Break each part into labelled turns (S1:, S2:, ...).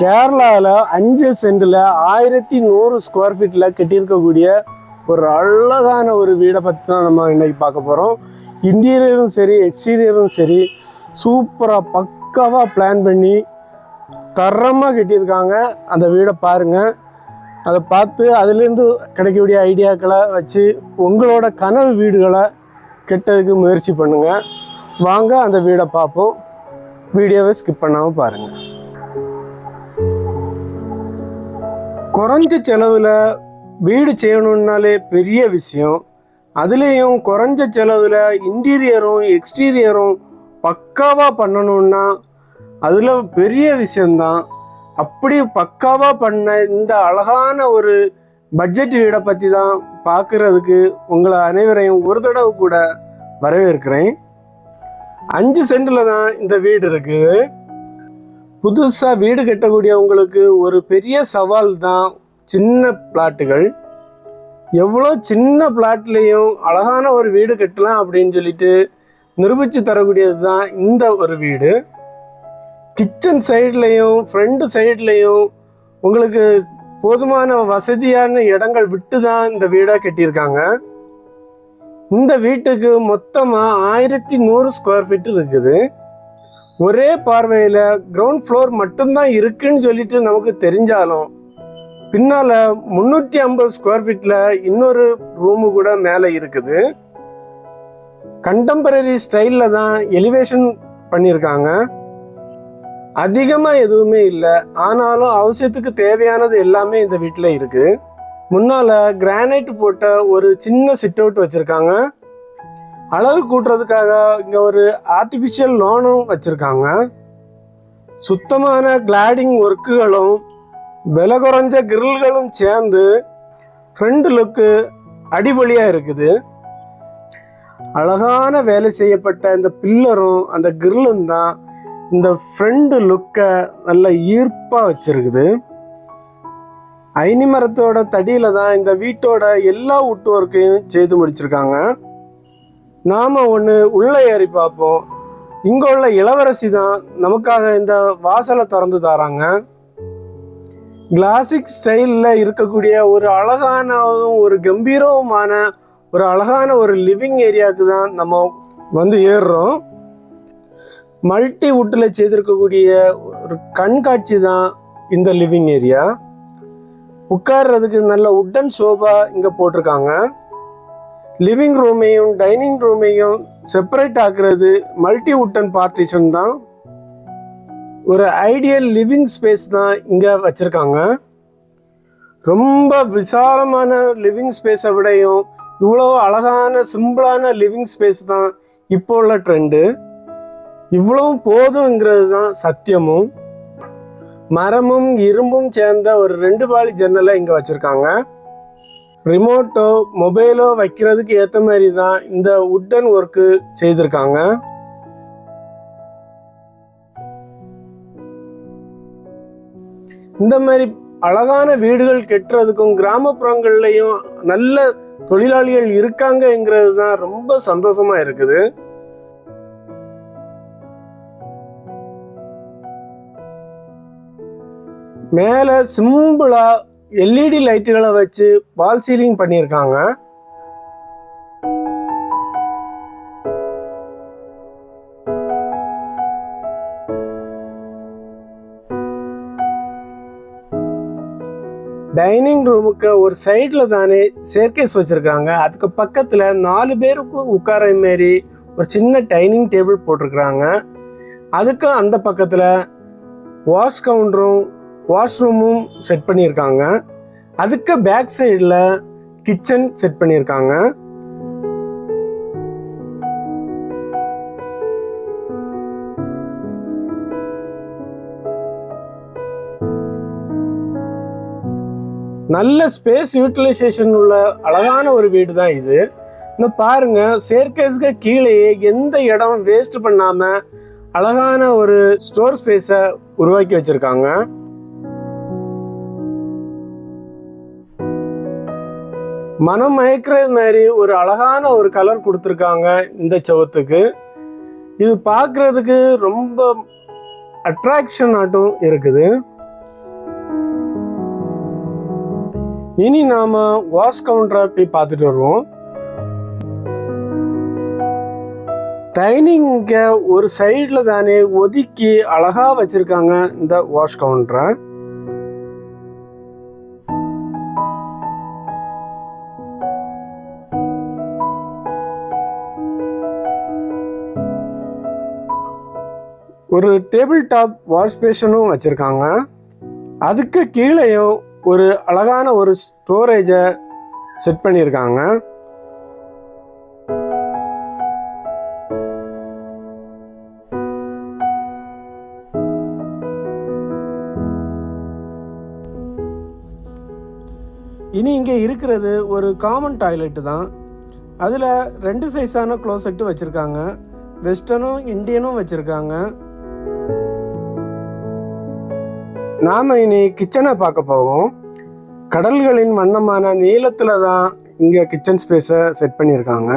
S1: கேரளாவில் அஞ்சு சென்டில் ஆயிரத்தி நூறு ஸ்கொயர் ஃபீட்டில் கட்டியிருக்கக்கூடிய ஒரு அழகான ஒரு வீடை பற்றி தான் நம்ம இன்றைக்கி பார்க்க போகிறோம் இன்டீரியரும் சரி எக்ஸ்டீரியரும் சரி சூப்பராக பக்காவாக பிளான் பண்ணி தரமாக கட்டியிருக்காங்க. அந்த வீடை பாருங்கள் அதை பார்த்து அதுலேருந்து கிடைக்கக்கூடிய ஐடியாக்களை வச்சு உங்களோட கனவு வீடுகளை கெட்டதுக்கு முயற்சி பண்ணுங்கள் வாங்க அந்த வீடை பார்ப்போம். வீடியோவை ஸ்கிப் பண்ணாமல் பாருங்கள் குறைஞ்ச செலவில் வீடு செய்யணுன்னாலே பெரிய விஷயம். அதுலேயும் குறைஞ்ச செலவில் இன்டீரியரும் எக்ஸ்டீரியரும் பக்காவாக பண்ணணுன்னா அதில் பெரிய விஷயம்தான். அப்படி பக்காவாக பண்ண இந்த அழகான ஒரு பட்ஜெட் வீடை பற்றி தான் பார்க்குறதுக்கு உங்களை அனைவரையும் ஒரு தடவை கூட வரவேற்கிறேன். அஞ்சு சென்டில் தான் இந்த வீடு இருக்குது புதுசாக வீடு கட்டக்கூடியவங்களுக்கு ஒரு பெரிய சவால் தான் சின்ன பிளாட்டுகள். எவ்வளோ சின்ன பிளாட்லேயும் அழகான ஒரு வீடு கட்டலாம் அப்படின்னு சொல்லிட்டு நிரூபித்து தரக்கூடியது தான் இந்த ஒரு வீடு. கிச்சன் சைட்லேயும் ஃப்ரண்ட் சைட்லேயும் உங்களுக்கு போதுமான வசதியான இடங்கள் விட்டு தான் இந்த வீடை கட்டியிருக்காங்க. இந்த வீட்டுக்கு மொத்தமாக ஆயிரத்தி நூறு ஸ்கொயர் ஃபீட் இருக்குது. ஒரே பார்வையில் கிரவுண்ட் ஃப்ளோர் மட்டும்தான் இருக்குன்னு சொல்லிட்டு நமக்கு தெரிஞ்சாலும் பின்னால் முந்நூற்றி ஐம்பது ஸ்கொயர் ஃபீட்டில் இன்னொரு ரூமு கூட மேலே இருக்குது. கண்டெம்பரரி ஸ்டைலில் தான் எலிவேஷன் பண்ணியிருக்காங்க. அதிகமாக எதுவுமே இல்லை. ஆனாலும் அவசியத்துக்கு தேவையானது எல்லாமே இந்த வீட்டில் இருக்குது முன்னால் கிரானைட் போட்ட ஒரு சின்ன சிட் அவுட் வச்சுருக்காங்க. அழகு கூட்டுறதுக்காக இங்கே ஒரு ஆர்டிஃபிஷியல் லோனும் வச்சுருக்காங்க. சுத்தமான கிளாடிங் ஒர்க்குகளும் விலை குறைஞ்ச கிரில்களும் சேர்ந்து ஃப்ரண்ட் லுக்கு அடிபொலியாக இருக்குது. அழகான வேலை செய்யப்பட்ட இந்த பில்லரும் அந்த கிரில்லும் தான் இந்த ஃப்ரண்ட் லுக்கை நல்ல ஈர்ப்பாக வச்சிருக்குது. ஐனி மரத்தோட தடியில் தான் இந்த வீட்டோட எல்லா உட்டு ஒர்க்கையும் செய்து முடிச்சிருக்காங்க. நாம் ஒன்று உள்ளே ஏறி பார்ப்போம். இங்கே உள்ள இளவரசி தான் நமக்காக இந்த வாசலை திறந்து தராங்க. கிளாசிக் ஸ்டைலில் இருக்கக்கூடிய ஒரு அழகானதும் ஒரு கம்பீரமான ஒரு அழகான ஒரு லிவிங் ஏரியாவுக்கு தான் நம்ம வந்து ஏறுறோம். மல்டி வுட்டில் செய்திருக்கக்கூடிய ஒரு கண்காட்சி தான் இந்த லிவிங் ஏரியா உட்கார்றதுக்கு நல்ல உட்டன் சோபா இங்கே போட்டிருக்காங்க. லிவிங் ரூமையும் டைனிங் ரூமையும் செப்பரேட் ஆக்குறது மல்டி உட்டன் பார்ட்டிஷன் தான். ஒரு ஐடியல் லிவிங் ஸ்பேஸ் தான் இங்கே வச்சுருக்காங்க. ரொம்ப விசாலமான லிவிங் ஸ்பேஸை விடையும் இவ்வளோ அழகான சிம்பிளான லிவிங் ஸ்பேஸ் தான் இப்போ உள்ள ட்ரெண்டு இவ்வளவும் போதுங்கிறது தான் சத்தியமும். மரமும் இரும்பும் சேர்ந்த ஒரு ரெண்டு பாலி ஜன்னலை இங்கே வச்சுருக்காங்க. ரிமோட்டோ மொபைலோ வைக்கிறதுக்கு ஏற்ற மாதிரி தான் இந்த உட்டன் ஒர்க்கு செய்திருக்காங்க. இந்த மாதிரி அழகான வீடுகள் கட்டுறதுக்கும் கிராமப்புறங்கள்லையும் நல்ல தொழிலாளிகள் இருக்காங்கங்கிறது தான் ரொம்ப சந்தோஷமா இருக்குது. மேலே சிம்பிளாக எல்இடி லைட்டுகளை வச்சு வால் சீலிங் பண்ணியிருக்காங்க. டைனிங் ரூமுக்கு ஒரு சைடில் தானே சேர்க்கேஸ் வச்சுருக்காங்க. அதுக்கு பக்கத்தில் நாலு பேருக்கு உட்கார மாரி ஒரு சின்ன டைனிங் டேபிள் போட்டிருக்கிறாங்க. அதுக்கு அந்த பக்கத்தில் வாஷ் கவுண்டரும் வாஷ்ரூமும் செட் பண்ணியிருக்காங்க. அதுக்கு பேக் சைடில் கிச்சன் செட் பண்ணியிருக்காங்க. நல்ல ஸ்பேஸ் யூட்டிலைசேஷன் உள்ள அழகான ஒரு வீடு தான் இது. இன்னும் பாருங்க சேர்க்கேஸ்க்கு கீழேயே எந்த இடம் வேஸ்ட் பண்ணாம அழகான ஒரு ஸ்டோர் ஸ்பேஸை உருவாக்கி வச்சிருக்காங்க. மனம் மயக்கிறது மாதிரி ஒரு அழகான ஒரு கலர் கொடுத்துருக்காங்க இந்த செவத்துக்கு. இது பார்க்குறதுக்கு ரொம்ப அட்ராக்ஷன் ஆட்டும் இருக்குது. இனி நாம வாஷ் கவுண்டரை போய் பார்த்துட்டு வருவோம். டைனிங்க ஒரு சைடில் தானே ஒதுக்கி அழகாக வச்சுருக்காங்க இந்த வாஷ் கவுண்டரை ஒரு டேபிள் டாப் வாஷ் பேஷனும் வச்சுருக்காங்க. அதுக்கு கீழேயும் ஒரு அழகான ஒரு ஸ்டோரேஜை செட் பண்ணியிருக்காங்க. இனி இங்கே இருக்கிறது ஒரு காமன் டாய்லெட்டு தான். அதில் ரெண்டு சைஸான க்ளோசெட்டு வச்சுருக்காங்க. வெஸ்டர்னும் இந்தியனும் வச்சுருக்காங்க. நாம் இனி கிச்சனை பார்க்க போவோம். கடல்களின் வண்ணமான நீளத்தில் தான் இங்கே கிச்சன் ஸ்பேஸை செட் பண்ணியிருக்காங்க.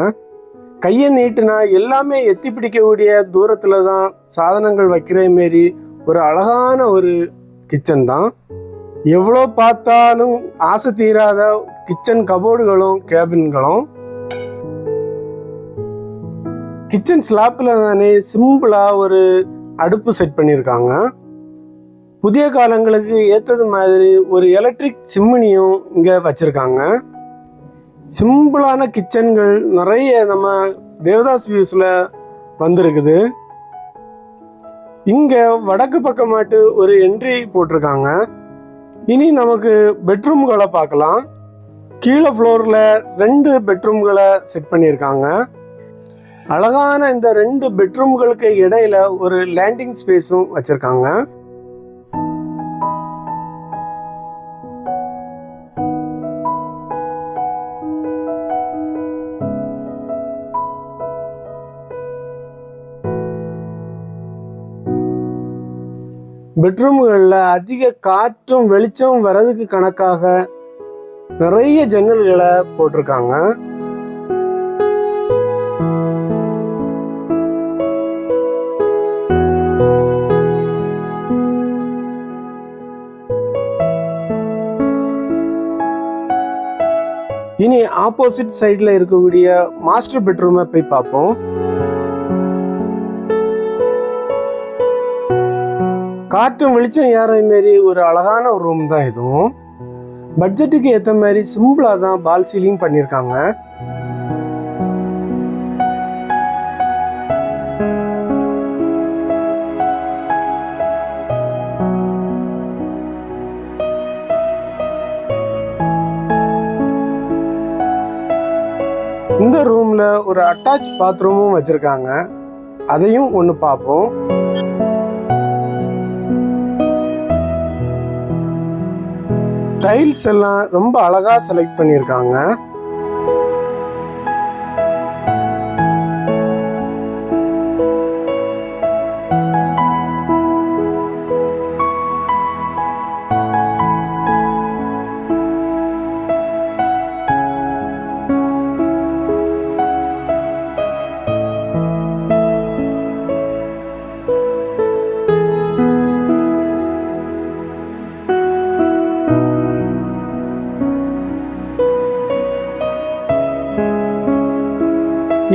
S1: கையை நீட்டுனா எல்லாமே எத்தி பிடிக்கக்கூடிய தூரத்தில் தான் சாதனங்கள் வைக்கிற மாரி ஒரு அழகான ஒரு கிச்சன் தான். எவ்வளோ பார்த்தாலும் ஆசை தீராத கிச்சன் கபோர்டுகளும் கேபின்களும் கிச்சன் ஸ்லாப்பில் தானே சிம்பிளாக ஒரு அடுப்பு செட் பண்ணியிருக்காங்க. புதிய காலங்களுக்கு ஏற்றது மாதிரி ஒரு எலக்ட்ரிக் சிம்மினியும் இங்கே வச்சுருக்காங்க. சிம்பிளான கிச்சன்கள் நிறைய நம்ம தேவதாஸ் வியூஸில் வந்திருக்குது. இங்கே வடக்கு பக்கமாட்டு ஒரு என்ட்ரி போட்டிருக்காங்க. இனி நமக்கு பெட்ரூம்களை பார்க்கலாம். கீழே ஃப்ளோரில் ரெண்டு பெட்ரூம்களை செட் பண்ணியிருக்காங்க. அழகான இந்த ரெண்டு பெட்ரூம்களுக்கு இடையில ஒரு லேண்டிங் ஸ்பேஸும் வச்சுருக்காங்க. பெட்ரூம்களில் அதிக காற்றும் வெளிச்சம் வரதுக்கு கணக்காக நிறைய ஜன்னல்களை போட்டிருக்காங்க. இனி ஆப்போசிட் சைடில் இருக்கக்கூடிய மாஸ்டர் பெட்ரூமை போய் பார்ப்போம். காற்றும் வெளிச்சம் ஏற மாரி ஒரு அழகான ஒரு ரூம் தான் இதுவும். பட்ஜெட்டுக்கு ஏற்ற மாதிரி சிம்பிளாக தான் பால் சீலிங் பண்ணியிருக்காங்க இந்த ரூம்ல ஒரு அட்டாச் பாத்ரூமும் வச்சிருக்காங்க. அதையும் ஒன்று பார்ப்போம். டைல்ஸ் எல்லாம் ரொம்ப அழகா செலக்ட் பண்ணியிருக்காங்க.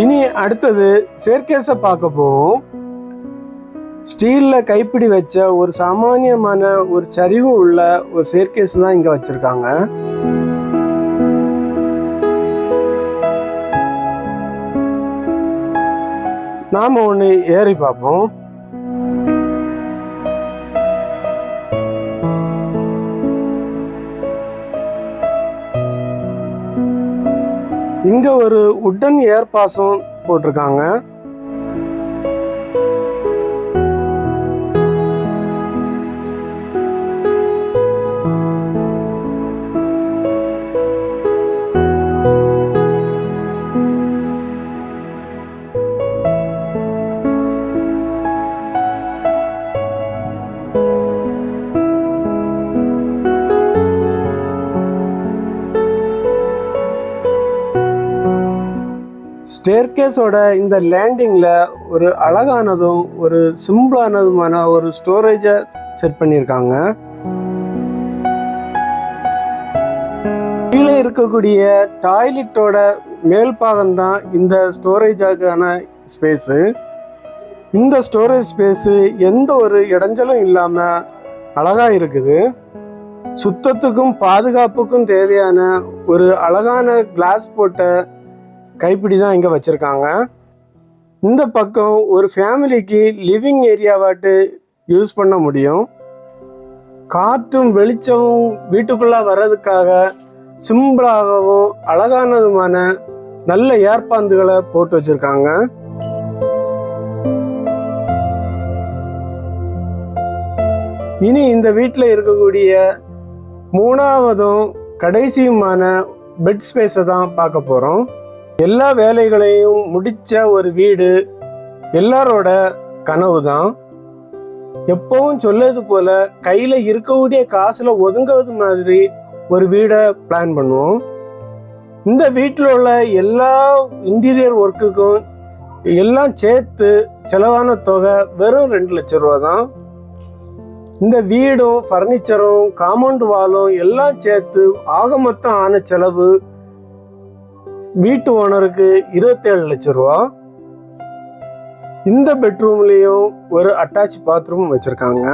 S1: இனி அடுத்தது சேர்க்கேஸை பார்க்க போவோம். ஸ்டீலில் கைப்பிடி வச்ச ஒரு சாமானியமான ஒரு சரிவு உள்ள ஒரு சேர்க்கேஸ் தான் இங்கே வச்சுருக்காங்க. நாம் ஒன்று ஏறி பார்ப்போம். இங்க ஒரு உட்டன் ஏர் பாஸும் போட்டிருக்காங்க. ஸ்டேர்கேஸோட இந்த லேண்டிங்கில் ஒரு அழகானதும் ஒரு சிம்பிளானதுமான ஒரு ஸ்டோரேஜை செட் பண்ணியிருக்காங்க. கீழே இருக்கக்கூடிய டாய்லெட்டோட மேல் பாகம்தான் இந்த ஸ்டோரேஜாக்கான ஸ்பேஸு இந்த ஸ்டோரேஜ் ஸ்பேஸு எந்த ஒரு இடைஞ்சலும் இல்லாமல் அழகாக இருக்குது. சுத்தத்துக்கும் பாதுகாப்புக்கும் தேவையான ஒரு அழகான கிளாஸ் போட்ட கைப்பிடி தான் இங்கே வச்சுருக்காங்க. இந்த பக்கம் ஒரு ஃபேமிலிக்கு லிவிங் ஏரியாவாட்டு யூஸ் பண்ண முடியும். காற்றும் வெளிச்சமும் வீட்டுக்குள்ளே வர்றதுக்காக சிம்பிளாகவும் அழகானதுமான நல்ல ஏற்பாந்துகளை போட்டு வச்சுருக்காங்க. இனி இந்த வீட்டில் இருக்கக்கூடிய மூணாவதும் கடைசியுமான பெட் ஸ்பேஸை தான் பார்க்க போகிறோம் எல்லா வேலைகளையும் முடித்த ஒரு வீடு எல்லாரோட கனவு தான் எப்பவும் சொல்லது போல கையில் இருக்கக்கூடிய காசில் ஒதுங்கிறது மாதிரி ஒரு வீடை பிளான் பண்ணுவோம். இந்த வீட்டில் உள்ள எல்லா இன்டீரியர் ஒர்க்குக்கும் எல்லாம் சேர்த்து செலவான தொகை வெறும் ரெண்டு லட்சம் ரூபா தான் இந்த வீடும் ஃபர்னிச்சரும் காம்பவுண்ட் வாலும் எல்லாம் சேர்த்து ஆக மொத்தம் ஆன செலவு வீட்டு ஓனருக்கு இருபத்தேழு லட்சம் ரூபா. இந்த பெட்ரூம்லேயும் ஒரு அட்டாச் பாத்ரூம் வச்சுருக்காங்க.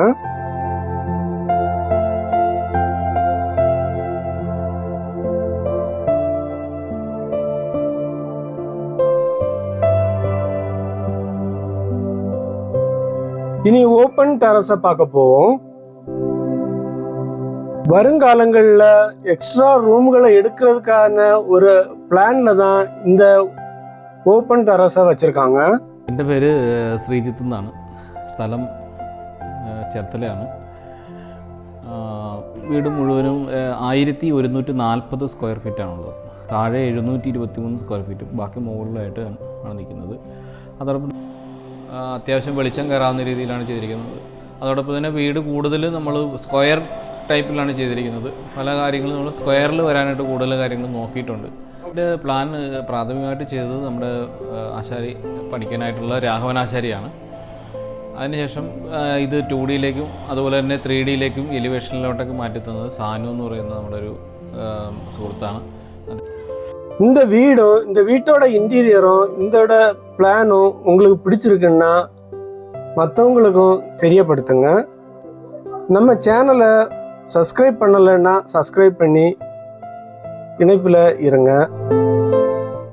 S1: இனி ஓப்பன் டெரஸை பார்க்க போவோம். வருங்காலங்களில் எக்ஸ்ட்ரா ரூம்களை எடுக்கிறதுக்கான ஒரு பிளான்ல தான் இந்த ஓப்பன் டெரஸை வச்சுருக்காங்க
S2: എൻ്റെ പേര് ശ്രീജിത്ത് എന്നാണ് സ്ഥലം ഏഹ്, ചേർത്തലയാണ് ആ, വീട് മുഴുവനും ഏഹ്, ആയിരത്തി ഒരുന്നൂറ്റി നാൽപ്പത് സ്ക്വയർ ഫീറ്റാണുള്ളത് താഴെ എഴുന്നൂറ്റി ഇരുപത്തി മൂന്ന് സ്ക്വയർ ഫീറ്റും ബാക്കി മുകളിലായിട്ട് ആണ് നിൽക്കുന്നത് അതോടൊപ്പം ആ, അത്യാവശ്യം വെളിച്ചം കയറാവുന്ന രീതിയിലാണ് ചെയ്തിരിക്കുന്നത് അതോടൊപ്പം തന്നെ വീട് കൂടുതൽ നമ്മൾ സ്ക്വയർ ടൈപ്പിലാണ് ചെയ്തിരിക്കുന്നത് പല കാര്യങ്ങളും നമ്മൾ സ്ക്വയറിൽ വരാനായിട്ട് കൂടുതൽ കാര്യങ്ങൾ നോക്കിയിട്ടുണ്ട് ഇതിൻ്റെ പ്ലാൻ ഏഹ്, പ്രാഥമികമായിട്ട് ചെയ്തത് നമ്മുടെ ഏഹ്, ആശാരി പഠിക്കാനായിട്ടുള്ള രാഘവൻ ആശാരിയാണ് അതിനുശേഷം ഏഹ്, ഇത് ടു ഡിയിലേക്കും അതുപോലെ തന്നെ ത്രീ ഡിയിലേക്കും എലിവേഷനിലോട്ടൊക്കെ മാറ്റി തന്നത് സാനു എന്ന് പറയുന്ന നമ്മുടെ ഒരു ഏഹ്, സുഹൃത്താണ്
S1: இந்த வீடும் இந்த வீட்டோட இன்டீரியரும் இதோட பிளானும் உங்களுக்கு பிடிச்சிருக்குன்னா மற்றவங்களுக்கும் தெரியப்படுத்துங்க நம்ம சேனலை சப்ஸ்கிரைப் பண்ணலைன்னா சப்ஸ்கிரைப் பண்ணி இணைப்பில் இருங்க.